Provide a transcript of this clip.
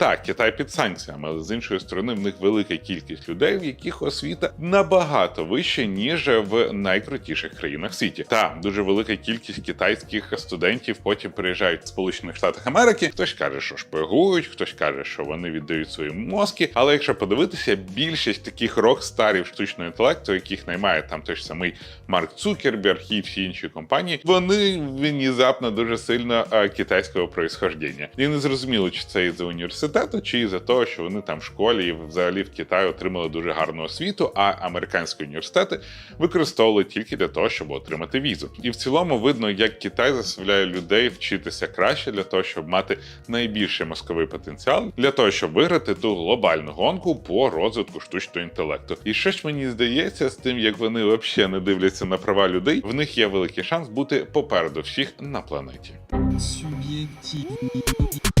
Так, Китай під санкціями, але з іншої сторони, в них велика кількість людей, в яких освіта набагато вища, ніж в найкрутіших країнах світі. Та дуже велика кількість китайських студентів потім приїжджають в Сполучених Штатах Америки. Хтось каже, що шпигують, хтось каже, що вони віддають свої мозки. Але якщо подивитися, більшість таких рок-старів штучного інтелекту, яких наймає там той ж самий Марк Цукерберг і всі інші компанії, вони внезапно дуже сильно е, китайського происхождення. І не зрозуміло, чи це із-за університету, чи із-за того, що вони там в школі і взагалі в Китаї отримали дуже гарну освіту, а американські університети використовували тільки для того, щоб отримати візу. І в цілому видно, як Китай заставляє людей вчитися краще для того, щоб мати найбільший мозковий потенціал, для того, щоб виграти ту глобальну гонку по розвитку штучного інтелекту. І що ж мені здається, з тим, як вони взагалі не дивляться на права людей, в них є великий шанс бути попереду всіх на планеті. Subjektiv.